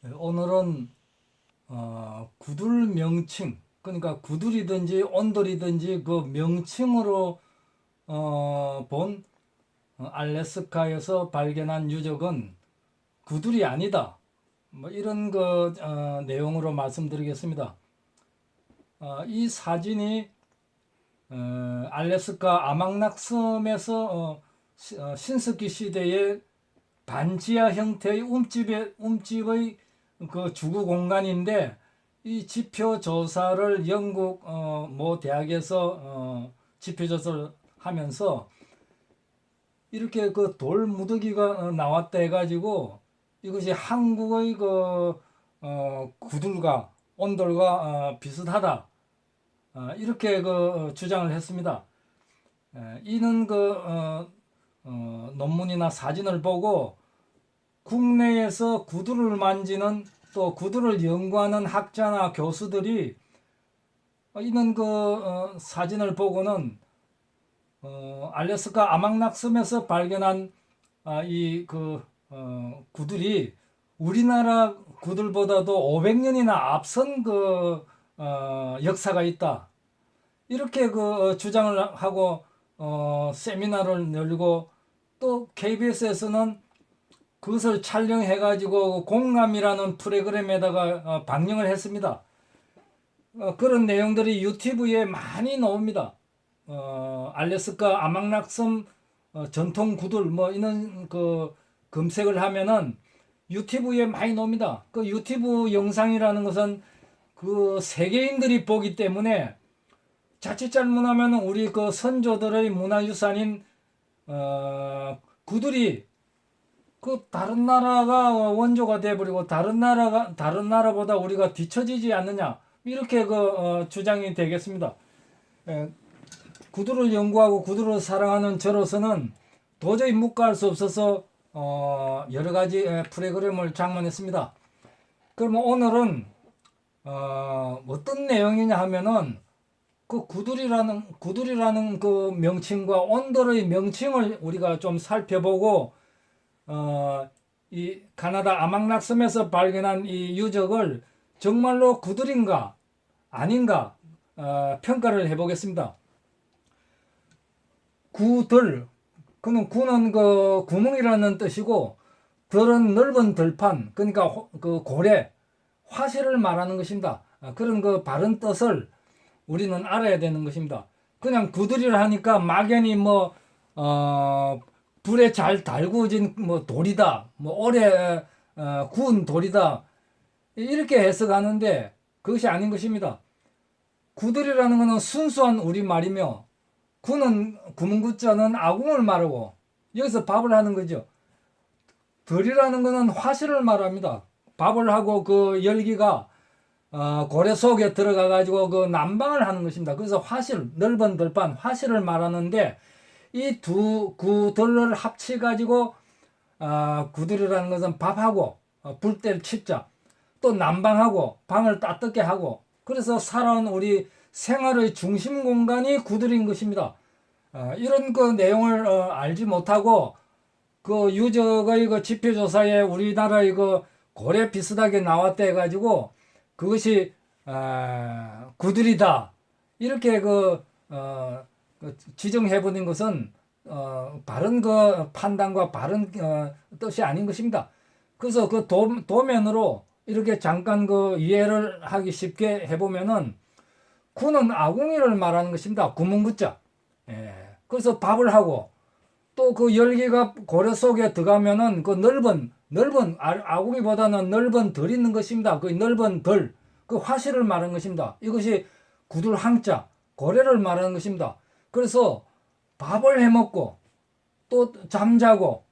네, 오늘은 어, 구들 명칭 그러니까 구들이든지 온돌이든지 그 명칭으로 어, 본 어, 알래스카에서 발견한 유적은 구들이 아니다. 뭐 이런 그 어, 내용으로 말씀드리겠습니다. 어, 이 사진이 어, 알래스카 아망낙섬에서 어, 시- 어, 신석기 시대의 반지하 형태의 움집의 움집의 그 주거 공간인데 이 지표 조사를 영국 어, 모 대학에서 어, 지표 조사를 하면서 이렇게 그 돌 무더기가 어, 나왔다 해가지고 이것이 한국의 그 어, 구들과 온돌과 어, 비슷하다 어, 이렇게 그 어, 주장을 했습니다. 에, 이는 그 어, 어, 논문이나 사진을 보고 국내에서 구두를 만지는 또 구두를 연구하는 학자나 교수들이 어, 이는 그 어, 사진을 보고는 어, 알래스카 아망낙섬에서 발견한 아, 이그 어, 구들이 우리나라 구들보다도 500년이나 앞선 그 어, 역사가 있다. 이렇게 그 어, 주장을 하고 어, 세미나를 열고 또 KBS에서는 그것을 촬영해 가지고 공감이라는 프로그램에다가 어, 방영을 했습니다. 어, 그런 내용들이 유튜브에 많이 나옵니다. 어, 알래스카 아망낙섬 어, 전통 구들 뭐 이런 그 검색을 하면은 유튜브에 많이 나옵니다. 그 유튜브 영상이라는 것은 그 세계인들이 보기 때문에 자칫 잘못하면 우리 그 선조들의 문화유산인 어, 구들이 그 다른 나라가 원조가 돼버리고 다른 나라가 다른 나라보다 우리가 뒤처지지 않느냐 이렇게 그 어, 주장이 되겠습니다. 예, 구두를 연구하고 구두를 사랑하는 저로서는 도저히 묵과할 수 없어서 어, 여러 가지 예, 프로그램을 장만했습니다. 그러면 오늘은 어, 어떤 내용이냐 하면은 그 구들이라는 구들이라는 그 명칭과 온돌의 명칭을 우리가 좀 살펴보고 어, 이 가나다 아망낙섬에서 발견한 이 유적을 정말로 구들인가 아닌가 어, 평가를 해보겠습니다. 구들 그는 구는 그 구멍이라는 뜻이고 들은 넓은 들판 그러니까 호- 그 고래 화실을 말하는 것입니다. 아, 그런 그 바른 뜻을 우리는 알아야 되는 것입니다. 그냥 구들이라 하니까 막연히 뭐 어, 불에 잘 달구어진 뭐 돌이다, 뭐 오래 어, 구운 돌이다 이렇게 해석하는데 그것이 아닌 것입니다. 구들이라는 것은 순수한 우리 말이며 구는 구문구자는 아궁을 말하고 여기서 밥을 하는 거죠. 들이라는 것은 화실을 말합니다. 밥을 하고 그 열기가 어, 고래 속에 들어가 가지고 그 난방을 하는 것입니다. 그래서 화실 넓은 들판 화실을 말하는데 이 두 구들을 합치 가지고 어, 구들이라는 것은 밥하고 어, 불때를 치자. 또 난방하고 방을 따뜻게 하고. 그래서 살아온 우리 생활의 중심 공간이 구들인 것입니다. 어, 이런 그 내용을 어, 알지 못하고 그 유적의 그 지표 조사에 우리나라의 그 고래 비슷하게 나왔다 해가지고 그것이 아, 구들이다. 이렇게 그, 어, 그 지정해 버린 것은 어, 바른 그 판단과 바른 어, 뜻이 아닌 것입니다. 그래서 그 도, 도면으로 이렇게 잠깐 그 이해를 하기 쉽게 해보면은 구는 아궁이를 말하는 것입니다. 구문구자. 예. 그래서 밥을 하고 또 그 열기가 고래 속에 들어가면은 그 넓은 넓은 아- 아궁이보다는 넓은 덜 있는 것입니다. 그 넓은 덜, 그 화실을 말하는 것입니다. 이것이 구들 항자, 고래를 말하는 것입니다. 그래서 밥을 해 먹고 또 잠자고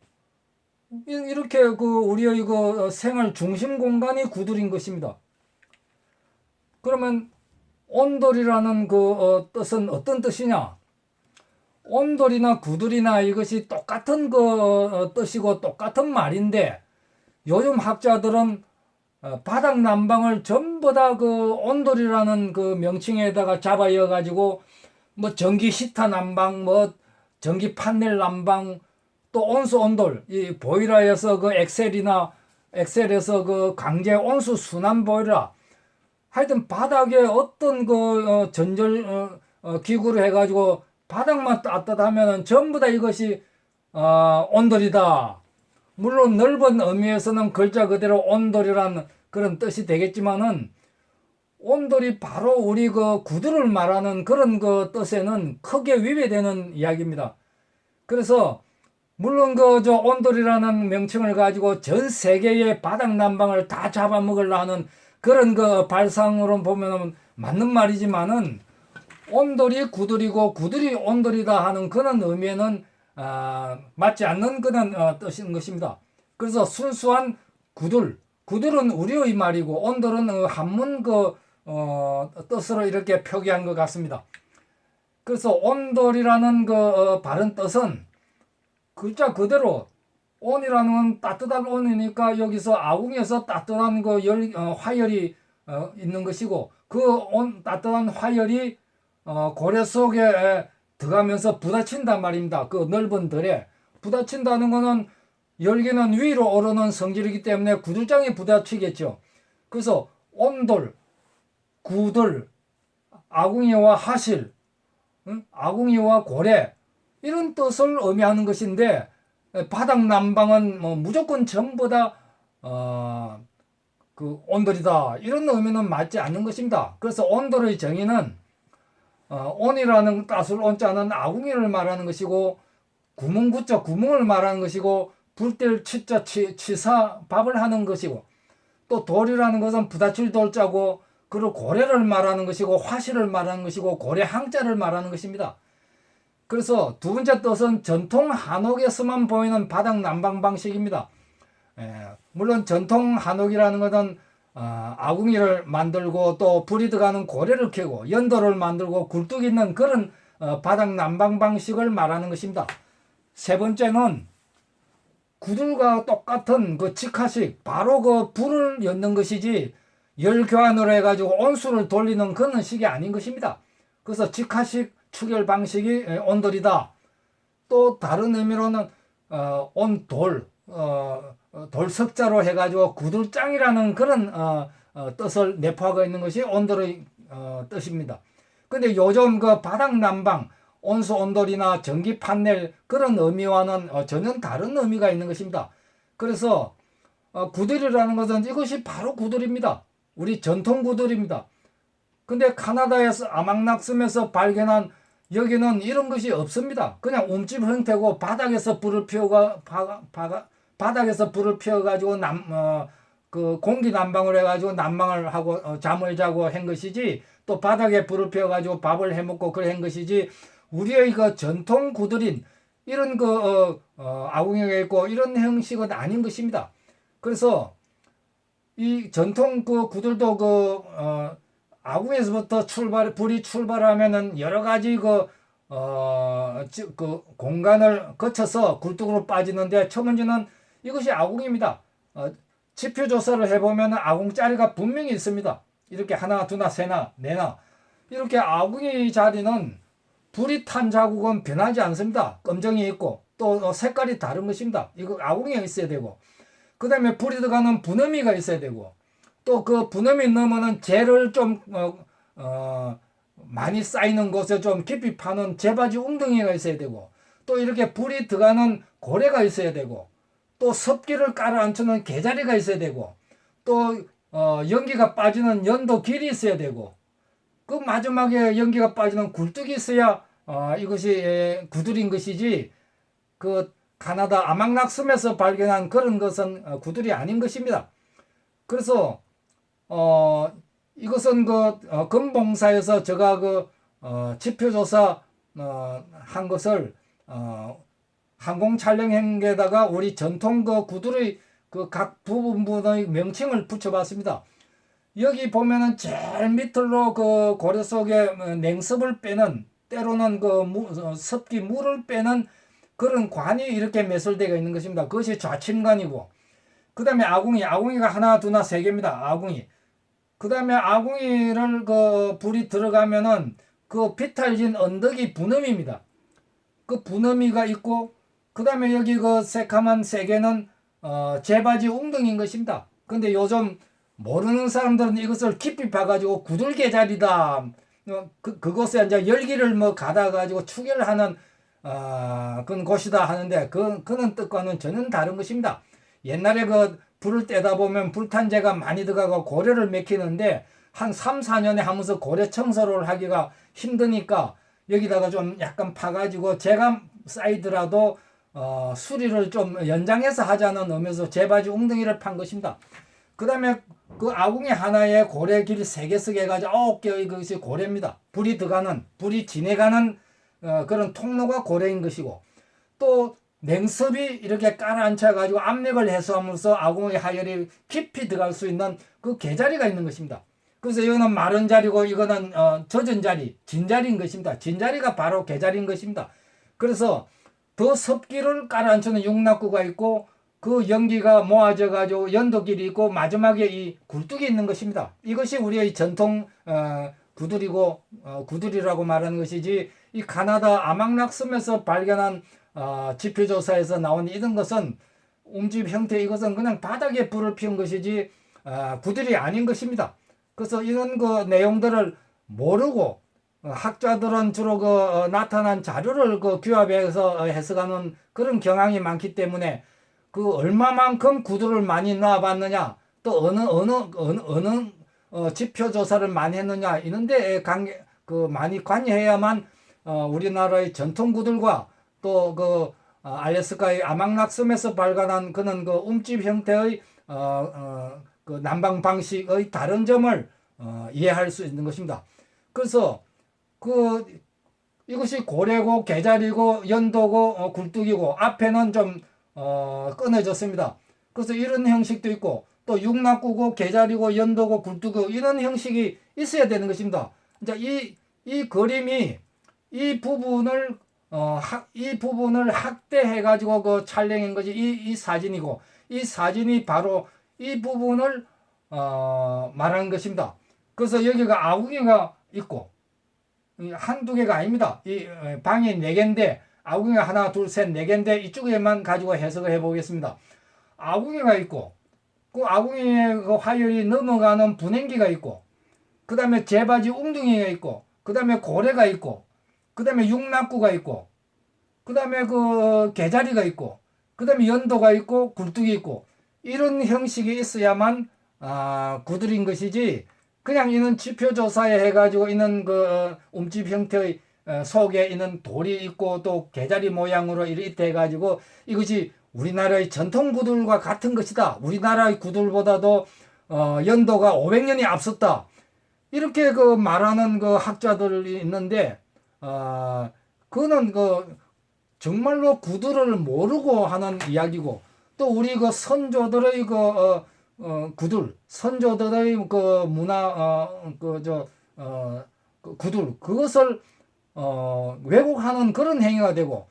이- 이렇게 그 우리의 그 생활 중심 공간이 구들인 것입니다. 그러면 온돌이라는 그 어, 뜻은 어떤 뜻이냐? 온돌이나 구들이나 이것이 똑같은 그 어, 뜻이고 똑같은 말인데 요즘 학자들은 어, 바닥 난방을 전부 다 그 온돌이라는 그 명칭에다가 잡아여 가지고 뭐 전기 시타 난방 뭐 전기 판넬 난방 또 온수 온돌 이 보일러에서 그 엑셀이나 엑셀에서 그 강제 온수 순환 보일러 하여튼 바닥에 어떤 그 어, 전절 어, 어, 기구를 해가지고 바닥만 따뜻하면은 전부 다 이것이 어, 온돌이다. 물론 넓은 의미에서는 글자 그대로 온돌이라는 그런 뜻이 되겠지만은 온돌이 바로 우리 그 구두를 말하는 그런 그 뜻에는 크게 위배되는 이야기입니다. 그래서 물론 그 저 온돌이라는 명칭을 가지고 전 세계의 바닥 난방을 다 잡아먹으려 하는 그런 그 발상으로 보면 맞는 말이지만은 온돌이 구들이고 구들이 온돌이다 하는 그런 의미에는 아, 맞지 않는 그런 어, 뜻인 것입니다. 그래서 순수한 구들, 구들은 우리의 말이고 온돌은 어, 한문 그 어, 뜻으로 이렇게 표기한 것 같습니다. 그래서 온돌이라는 그 어, 바른 뜻은 글자 그대로 온이라는 건 따뜻한 온이니까 여기서 아궁에서 따뜻한 그 열, 어, 화열이 어, 있는 것이고 그 온 따뜻한 화열이 어, 고래 속에 에, 들어가면서 부딪힌단 말입니다. 그 넓은 들에 부딪힌다는 거는 열기는 위로 오르는 성질이기 때문에 구들장에 부딪히겠죠. 그래서 온돌, 구들, 아궁이와 하실, 응? 아궁이와 고래 이런 뜻을 의미하는 것인데 바닥 난방은 뭐 무조건 전부 다 어, 그 온돌이다 이런 의미는 맞지 않는 것입니다. 그래서 온돌의 정의는 어, 온이라는 따술 온자는 아궁이를 말하는 것이고 구멍 구자 구멍을 말하는 것이고 불뗄 치자 치, 치사 밥을 하는 것이고 또 돌이라는 것은 부다칠 돌자고 그리고 고래를 말하는 것이고 화실을 말하는 것이고 고래 항자를 말하는 것입니다. 그래서 두 번째 뜻은 전통 한옥에서만 보이는 바닥 난방 방식입니다. 예, 물론 전통 한옥이라는 것은 어, 아궁이를 만들고 또 불이 들어가는 고래를 켜고 연도를 만들고 굴뚝 있는 그런 어, 바닥 난방 방식을 말하는 것입니다. 세 번째는 구들과 똑같은 그 직화식 바로 그 불을 였는 것이지 열 교환으로 해가지고 온수를 돌리는 그런 식이 아닌 것입니다. 그래서 직화식 추결 방식이 에, 온돌이다. 또 다른 의미로는 어, 온돌 어, 어, 돌석자로 해가지고 구들장이라는 그런 어, 어, 뜻을 내포하고 있는 것이 온돌의 어, 뜻입니다. 근데 요즘 그 바닥 난방 온수 온돌이나 전기 판넬 그런 의미와는 어, 전혀 다른 의미가 있는 것입니다. 그래서 어, 구들이라는 것은 이것이 바로 구들입니다. 우리 전통 구들입니다. 근데 카나다에서 아망낙섬에서 발견한 여기는 이런 것이 없습니다. 그냥 움집 형태고 바닥에서 불을 피워가 바, 바, 바닥에서 불을 피워 가지고 남, 어, 그 공기 난방을 해가지고 난방을 하고 어, 잠을 자고 한 것이지 또 바닥에 불을 피워가지고 밥을 해먹고 그래 한 것이지 우리의 그 전통 구들인 이런 그 어, 어, 아궁이가 있고 이런 형식은 아닌 것입니다. 그래서 이 전통 그 구들도 그 어, 아궁에서부터 출발 불이 출발하면은 여러 가지 그 어, 지- 그 공간을 거쳐서 굴뚝으로 빠지는데 첫 번째는 이것이 아궁입니다. 어, 지표 조사를 해보면 아궁 자리가 분명히 있습니다. 이렇게 하나, 두나, 세나, 네나 이렇게 아궁이 자리는 불이 탄 자국은 변하지 않습니다. 검정이 있고 또 색깔이 다른 것입니다. 이거 아궁이가 있어야 되고 그 다음에 불이 들어가는 분음이가 있어야 되고 또 그 분음이 넣으면은 재를 좀 어, 어, 많이 쌓이는 곳에 좀 깊이 파는 재바지 웅덩이가 있어야 되고 또 이렇게 불이 들어가는 고래가 있어야 되고 또 섭기를 깔아앉히는 개자리가 있어야 되고 또 어, 연기가 빠지는 연도 길이 있어야 되고 그 마지막에 연기가 빠지는 굴뚝이 있어야 어, 이것이 에, 구들인 것이지 그 가나다 아망낙섬에서 발견한 그런 것은 어, 구들이 아닌 것입니다. 그래서 어 이것은 그 어, 금봉사에서 제가 그 어, 지표조사 어, 한 것을 어, 항공 촬영행에다가 우리 전통 그 구들의 그 각 부분의 명칭을 붙여봤습니다. 여기 보면은 제일 밑으로 그 고래 속에 어, 냉습을 빼는 때로는 그 습기 물을 빼는 그런 관이 이렇게 매설되어 있는 것입니다. 그것이 좌침관이고 그 다음에 아궁이 아궁이가 하나 두나 세 개입니다. 아궁이 그 다음에 아궁이를 그 불이 들어가면은 그 비탈진 언덕이 분음입니다. 그 분음이가 있고 그 다음에 여기 그 새카만 세 개는 어, 제바지 웅덩이인 것입니다. 근데 요즘 모르는 사람들은 이것을 깊이 봐가지고 구들계자리다. 어, 그, 그곳에 이제 열기를 뭐 가다가지고 추결하는, 어, 그런 곳이다 하는데, 그, 그런 뜻과는 전혀 다른 것입니다. 옛날에 그 불을 떼다 보면 불탄재가 많이 들어가고 고래를 맥히는데, 한 3, 4년에 하면서 고래 청소를 하기가 힘드니까, 여기다가 좀 약간 파가지고 제가 쌓이더라도 어, 수리를 좀 연장해서 하자는 의미에서 제바지 웅덩이를 판 것입니다. 그 다음에 그 아궁이 하나에 고래 길 세개 쓰게 해가지고 아홉 개의 그것이 고래입니다. 불이 들어가는, 불이 지내가는 어, 그런 통로가 고래인 것이고 또 냉섭이 이렇게 깔아앉혀 가지고 압력을 해소하면서 아궁이 하열이 깊이 들어갈 수 있는 그 개자리가 있는 것입니다. 그래서 이거는 마른 자리고 이거는 어, 젖은 자리, 진 자리인 것입니다. 진 자리가 바로 개자리인 것입니다. 그래서 더 섭기를 깔아앉히는 육락구가 있고 그 연기가 모아져 가지고 연도길이 있고 마지막에 이 굴뚝이 있는 것입니다. 이것이 우리의 전통 어, 구들이고 어, 구들이라고 말하는 것이지 이 가나다 아망락 섬에서 발견한 어, 지표조사에서 나온 이런 것은 움집 형태 이것은 그냥 바닥에 불을 피운 것이지 어, 구들이 아닌 것입니다. 그래서 이런 그 내용들을 모르고 어, 학자들은 주로 그 어, 나타난 자료를 그 규합해서 어, 해석하는 그런 경향이 많기 때문에 그 얼마만큼 구두를 많이 넣어봤느냐 또 어느 어느 어느 어느 어, 지표 조사를 많이 했느냐 이런데 관계 그 많이 관여해야만 어, 우리나라의 전통 구들과 또그 어, 알래스카의 아망락섬에서 발견한 그는 그 움집 형태의 어, 어, 그 난방 방식의 다른 점을 어, 이해할 수 있는 것입니다. 그래서 그 이것이 고래고 개자리고 연도고 어, 굴뚝이고 앞에는 좀 어, 끊어졌습니다. 그래서 이런 형식도 있고 또 육락구고 개자리고 연도고 굴뚝이고 이런 형식이 있어야 되는 것입니다. 이제 이, 이 그림이 이 부분을 어, 학, 이 부분을 확대해 가지고 그 촬영한 것이 이, 이 사진이고 이 사진이 바로 이 부분을 어, 말하는 것입니다. 그래서 여기가 아궁이가 있고 이 한두 개가 아닙니다. 이 어, 방이 네 개인데 아궁이가 하나, 둘, 셋, 네 개인데 이쪽에만 가지고 해석을 해보겠습니다. 아궁이가 있고 그 아궁이의 그 화열이 넘어가는 분행기가 있고 그 다음에 제바지 웅둥이가 있고 그 다음에 고래가 있고 그 다음에 육락구가 있고 그 다음에 그 개자리가 있고 그 다음에 연도가 있고 굴뚝이 있고 이런 형식이 있어야만 아, 구들인 것이지 그냥 이는 지표 조사에 해가지고 있는 그 어, 움집 형태의 어, 속에 있는 돌이 있고 또 개자리 모양으로 이렇게 해가지고 이것이 우리나라의 전통 구들과 같은 것이다. 우리나라의 구들보다도 어, 연도가 500년이 앞섰다. 이렇게 그 말하는 그 학자들이 있는데 어, 그는 그 정말로 구들을 모르고 하는 이야기고 또 우리 그 선조들의 그 어, 어, 구들 선조들의 그 문화 어 그저 어, 그 구들 그것을 어, 왜곡하는 그런 행위가 되고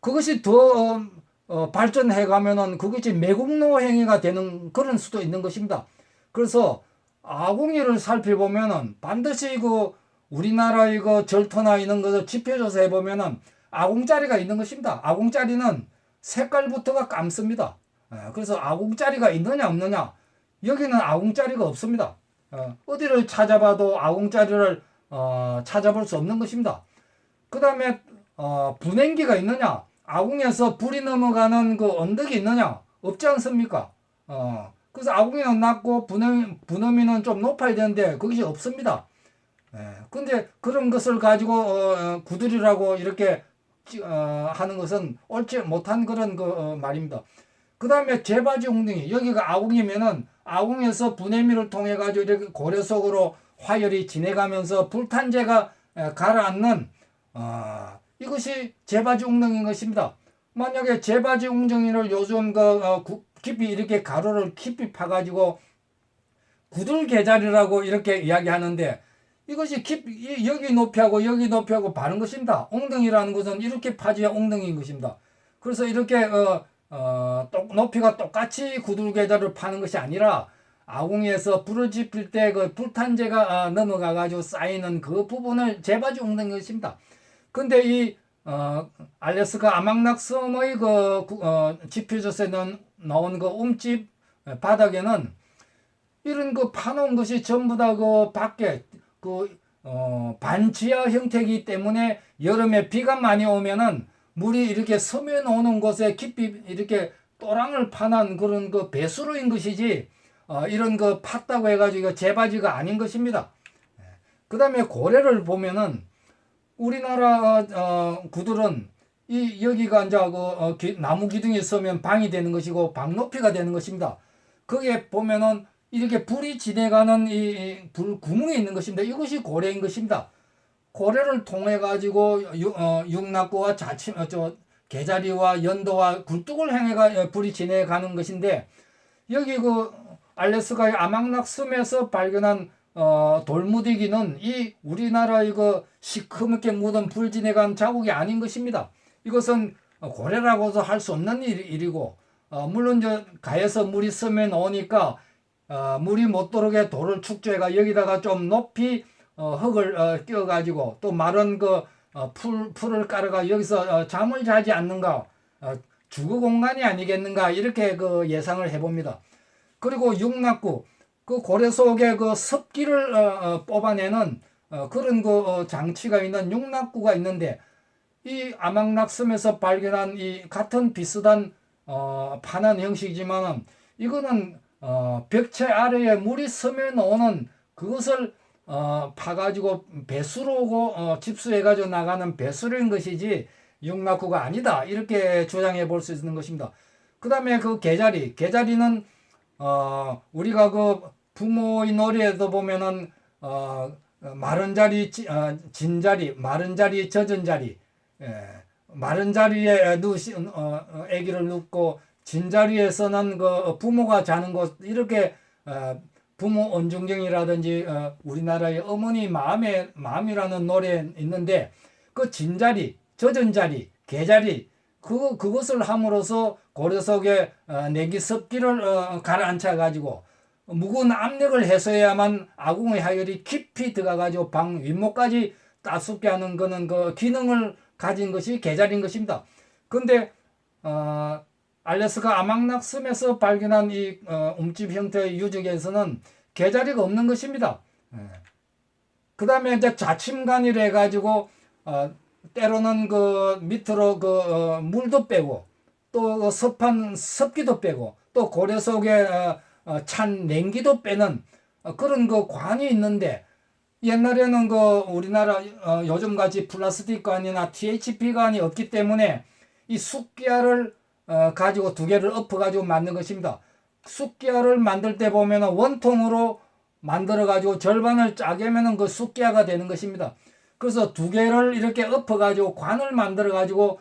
그것이 더 어, 어, 발전해 가면은 그것이 매국노 행위가 되는 그런 수도 있는 것입니다. 그래서 아궁이를 살펴보면은 반드시 그 우리나라의 그 절토나 이런 것을 지표조사 해 보면은 아궁자리가 있는 것입니다. 아궁자리는 색깔부터가 감습니다. 예, 그래서 아궁자리가 있느냐 없느냐 여기는 아궁자리가 없습니다. 어, 어디를 찾아봐도 아궁자리를 어, 찾아볼 수 없는 것입니다. 그 다음에 어, 분행기가 있느냐 아궁에서 불이 넘어가는 그 언덕이 있느냐 없지 않습니까? 어, 그래서 아궁이는 낮고 분음, 분음이는 좀 높아야 되는데 그것이 없습니다. 예, 근데 그런 것을 가지고 어, 구들이라고 이렇게 어, 하는 것은 옳지 못한 그런 그 어, 말입니다. 그 다음에 제바지 웅덩이 여기가 아궁이면은 아궁에서 분해미를 통해 가지고 이렇게 고래 속으로 화열이 지내가면서 불탄재가 에, 가라앉는 어, 이것이 제바지 웅덩이인 것입니다. 만약에 제바지 웅덩이를 요즘 그 어, 구, 깊이 이렇게 가로를 깊이 파가지고 구들 계자리라고 이렇게 이야기하는데 이것이 깊이 여기 높이하고 여기 높이하고 바른 것입니다. 웅덩이라는 것은 이렇게 파져야 웅덩이인 것입니다. 그래서 이렇게 어, 어, 똑, 높이가 똑같이 구들 계자를 파는 것이 아니라 아궁이에서 불을 지필 때 그 불탄재가 어, 넘어가 가지고 쌓이는 그 부분을 재봐주 웅덩이 것입니다. 근데 이 어, 알래스카 아망낙섬의 그 구- 어, 지표조서에 는- 나온 그 움집 바닥에는 이런 그 파놓은 것이 전부 다 그 밖에 그 어, 반지하 형태이기 때문에 여름에 비가 많이 오면은 물이 이렇게 서면 오는 곳에 깊이 이렇게 또랑을 파는 그런 그 배수로인 것이지 어, 이런 그 팠다고 해가지고 재바지가 아닌 것입니다. 그 다음에 고래를 보면은 우리나라 어, 어, 구들은 이 여기가 이제 그 어, 기- 나무 기둥이 서면 방이 되는 것이고 방 높이가 되는 것입니다. 거기에 보면은 이렇게 불이 지내가는 이 불 구멍이 있는 것입니다. 이것이 고래인 것입니다. 고래를 통해 가지고 어, 육락구와 자침 어, 저 개자리와 연도와 굴뚝을 향해가 불이 지내가는 것인데 여기 그 알래스카의 아망락 섬에서 발견한 어, 돌무디기는 이 우리나라 이거 시커멓게 묻은 불 지내간 자국이 아닌 것입니다. 이것은 고래라고도 할 수 없는 일, 일이고 어, 물론 저 가에서 물이 스며 나오니까 어, 물이 못 들어오게 돌을 축조해가 여기다가 좀 높이 어, 흙을 어, 끼워가지고 또 마른 그 어, 풀, 풀을 깔아가 여기서 어, 잠을 자지 않는가 어, 주거 공간이 아니겠는가 이렇게 그 예상을 해봅니다. 그리고 육락구 그 고래 속에 그 습기를 어, 어, 뽑아내는 어, 그런 그 어, 장치가 있는 육락구가 있는데 이 아망락섬에서 발견한 이 같은 비슷한 어, 파난 형식이지만은 이거는 어, 벽체 아래에 물이 스며 나오는 그것을 어, 파가지고 배수로고 어, 집수해가지고 나가는 배수로인 것이지 육락구가 아니다. 이렇게 주장해 볼 수 있는 것입니다. 그 다음에 그 개자리. 개자리는 어, 우리가 그 부모의 놀이에도 보면은 어, 마른 자리, 지- 어, 진 자리, 마른 자리, 젖은 자리, 예, 마른 자리에 누시, 어, 어, 아기를 눕고 진 자리에서는 그 부모가 자는 곳 이렇게 어, 부모 온중경이라든지 어, 우리나라의 어머니 마음의 마음이라는 노래 있는데 그 진자리, 젖은 자리, 개자리 그 그것을 함으로써 고려 어, 내기 습기를 어, 가라앉혀 가지고 무거운 압력을 해소해야만 아궁의 하열이 깊이 들어가 가지고 방 윗목까지 따숩게 하는 거는 그 기능을 가진 것이 개자리인 것입니다. 근데 어, 알래스카 아망낙섬에서 발견한 이 어, 움집 형태의 유적에서는 개자리가 없는 것입니다. 그 다음에 이제 좌침간이라 해가지고 어, 때로는 그 밑으로 그 어, 물도 빼고 또그 습한 습기도 빼고 또 고래 속에 어, 어, 찬 냉기도 빼는 어, 그런 그 관이 있는데 옛날에는 그 우리나라 어, 요즘 같이 플라스틱 관이나 THP 관이 없기 때문에 이 숫기알을 어, 가지고 두 개를 엎어 가지고 만든 것입니다. 숫기알을 만들 때 보면 원통으로 만들어 가지고 절반을 짜게면은 그 숫기야가 되는 것입니다. 그래서 두 개를 이렇게 엎어 가지고 관을 만들어 가지고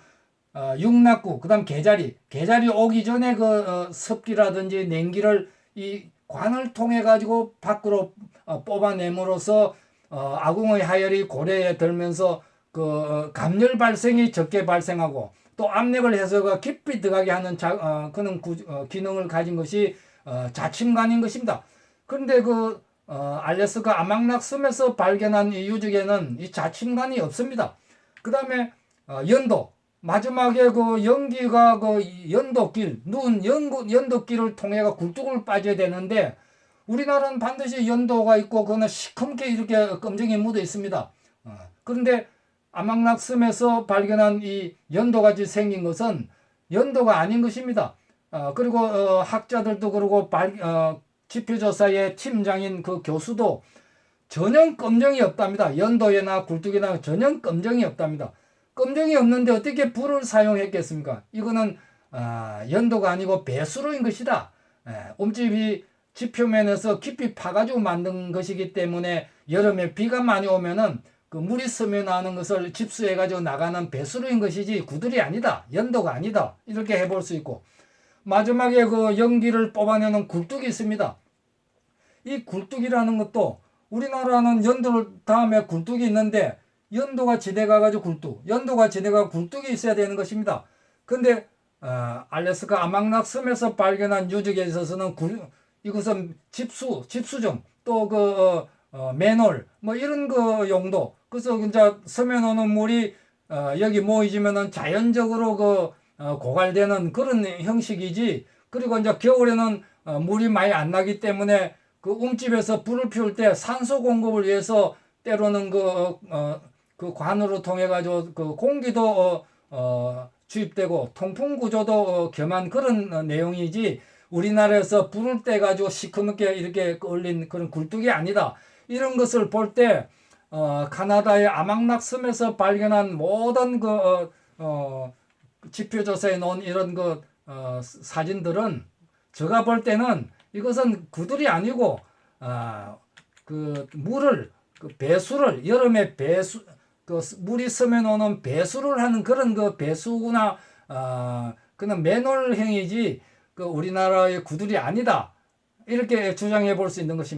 어, 육락구 그다음 개자리 개자리 오기 전에 그 어, 습기라든지 냉기를 이 관을 통해 가지고 밖으로 어, 뽑아내므로써 어, 아궁의 하열이 고래에 들면서 그 어, 감열 발생이 적게 발생하고 또 압력을 해서가 깊이 들어가게 하는 자, 어, 그런 구, 어, 기능을 가진 것이 어, 자침관인 것입니다. 그런데 그 어, 알래스카 아망락섬에서 발견한 이 유적에는 이 자침관이 없습니다. 그 다음에 어, 연도 마지막에 그 연기가 그 연도길 누운 연, 연도길을 통해가 굴뚝을 빠져야 되는데 우리나라는 반드시 연도가 있고 그거는 시커멓게 이렇게 검정이 묻어 있습니다. 어, 그런데 아망락섬에서 발견한 이 연도같이 생긴 것은 연도가 아닌 것입니다. 어, 그리고 어, 학자들도 그러고 발, 어, 지표조사의 팀장인 그 교수도 전혀 검정이 없답니다. 연도에나 굴뚝이나 전혀 검정이 없답니다. 검정이 없는데 어떻게 불을 사용했겠습니까? 이거는 아, 연도가 아니고 배수로인 것이다. 에, 움집이 지표면에서 깊이 파가지고 만든 것이기 때문에 여름에 비가 많이 오면은 그 물이 스며 나는 것을 집수해가지고 나가는 배수로인 것이지 구들이 아니다. 연도가 아니다. 이렇게 해볼 수 있고 마지막에 그 연기를 뽑아내는 굴뚝이 있습니다. 이 굴뚝이라는 것도 우리나라는 연도 다음에 굴뚝이 있는데 연도가 지대가 가지고 굴뚝, 연도가 지대가 굴뚝이 있어야 되는 것입니다. 근데 어, 알래스카 아망락 섬에서 발견한 유적에 있어서는 굴, 이것은 집수, 집수정, 또그 어, 어, 맨홀, 뭐 이런 그 용도. 그래서 이제 섬에 오는 물이 어, 여기 모이지면은 자연적으로 그 어, 고갈되는 그런 형식이지. 그리고 이제 겨울에는 어, 물이 많이 안 나기 때문에 그 움집에서 불을 피울 때 산소 공급을 위해서 때로는 그, 어, 어, 그 관으로 통해 가지고 그 공기도 어, 어, 주입되고 통풍 구조도 어, 겸한 그런 어, 내용이지 우리나라에서 불을 떼 가지고 시커멓게 이렇게 끌린 그런 굴뚝이 아니다. 이런 것을 볼때 어, 카나다의 아망락 섬에서 발견한 모든 그 어, 어, 지표 조사에 놓은 이런 그 어, 사진들은 제가 볼 때는 이것은 구들이 아니고 아, 그 물을 그 배수를 여름에 배수 그 물이 섬에 놓는 배수를 하는 그런 그 배수구나 아 그는 매놀 행위지 그 우리나라의 구들이 아니다 이렇게 주장해 볼 수 있는 것입니다.